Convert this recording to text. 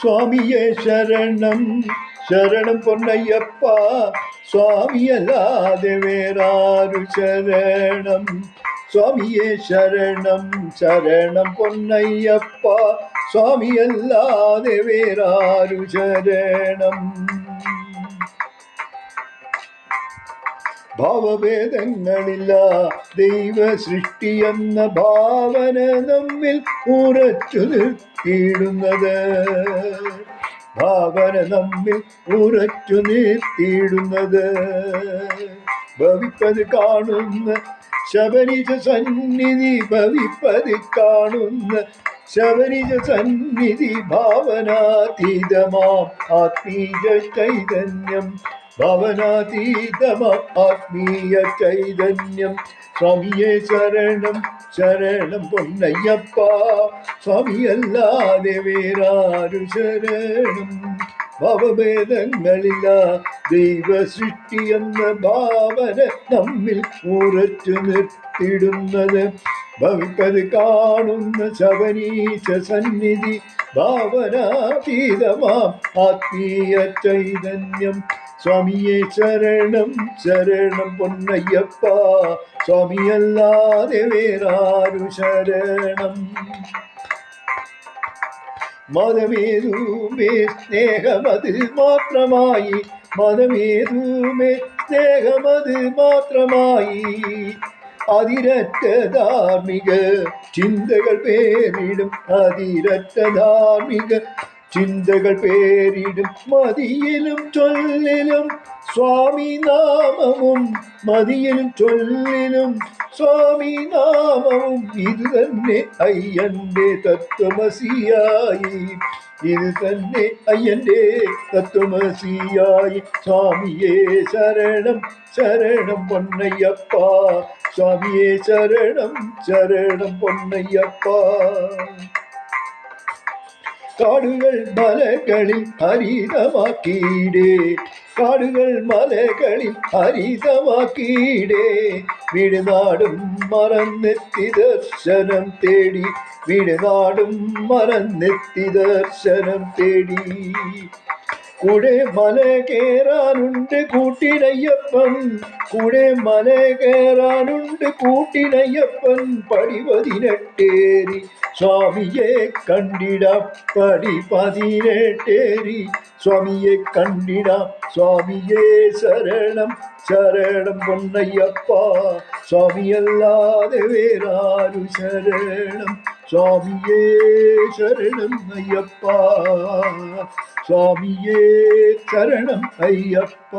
സ്വാമിയെ ശരണം ശരണം പൊന്നയ്യപ്പ സ്വാമിയല്ലാതെ വേറാരു ശരണം സ്വാമിയെ ശരണം ശരണം പൊന്നയ്യപ്പ സ്വാമിയല്ലാതെ വേറാരു ശരണം ഭാവഭേദങ്ങളില്ല. ദൈവ സൃഷ്ടി എന്ന ഭാവന നമ്മിൽ ഉറച്ചു നിർത്തിയിടുന്നത്. ഭാവന നമ്മിൽ ഉറച്ചു നിർത്തിയിടുന്നത്. ഭവിപ്പത് കാണുന്ന ശബരിജ സന്നിധി ഭവിപ്പത് കാണുന്ന ശബരിജ സന്നിധി ഭാവനാതീതമാം. ആത്മീയ ചൈതന്യം ഭവനാതീതമ ആത്മീയ ചൈതന്യം സ്വാമിയെ ശരണം ശരണം പൊന്നയ്യപ്പ. സ്വാമിയല്ലാതെ വേറാരു ശരണം. ഭവഭേദങ്ങളില്ല ദൈവ സൃഷ്ടി എന്ന ഭാവന നമ്മിൽ ഉറച്ചു നിർത്തിടുന്നത്. ഭവിപ്പത് കാണുന്ന ശവനീച സന്നിധി ഭാവനാതീതമാം ആത്മീയ ചൈതന്യം സ്വാമിയെ ശരണം ശരണം പൊന്നയ്യപ്പ. സ്വാമിയല്ലാതെ വേറാരു ശരണം. മതമേതുമേ സ്നേഹമത് മാത്രമായി മതമേതുമേ സ്നേഹമത് മാത്രമായി. അതിരറ്റ ധാർമ്മിക ചിന്തകൾ പേരിടും അതിരറ്റ ധാർമ്മിക ചിന്തകൾ പേരിടും മതിയിലും ചൊല്ലിലും സ്വാമി നാമവും മതിയിലും ചൊല്ലിലും സ്വാമി നാമവും ഇത് തന്നെ അയ്യന്റെ തത്വമസിയായി. ഇത് തന്നെ അയ്യന്റെ തത്വമസിയായി. സ്വാമിയെ ശരണം ശരണം പൊന്നയ്യപ്പ. സ്വാമിയെ ശരണം ശരണം പൊന്നയ്യപ്പ. കാടുകൾ മലകളിൽ ഹരിതമാക്കിയിടേ. കാടുകൾ മലകളിൽ ഹരിതമാക്കിയിടേ. വീടുനാടും മറന്നെത്തി ദർശനം തേടി. വീടുനാടും മറന്നെത്തി ദർശനം തേടി. കൂടെ മല കേറാനുണ്ട് കൂട്ടിനയ്യപ്പൻ കൂടെ മല കേറാനുണ്ട് കൂട്ടിനയ്യപ്പൻ പടി പതിനെട്ടേരി സ്വാമിയെ കണ്ടിടാം പടി പതിനെട്ടേരി സ്വാമിയെ കണ്ടിടാം സ്വാമിയെ ശരണം ശരണം പൊന്നയ്യപ്പ സ്വാമിയല്ലാതെ വേറാരു ശരണം സ്വാമിയേ ശരണം അയ്യപ്പ സ്വാമിയേ ശരണം അയ്യപ്പ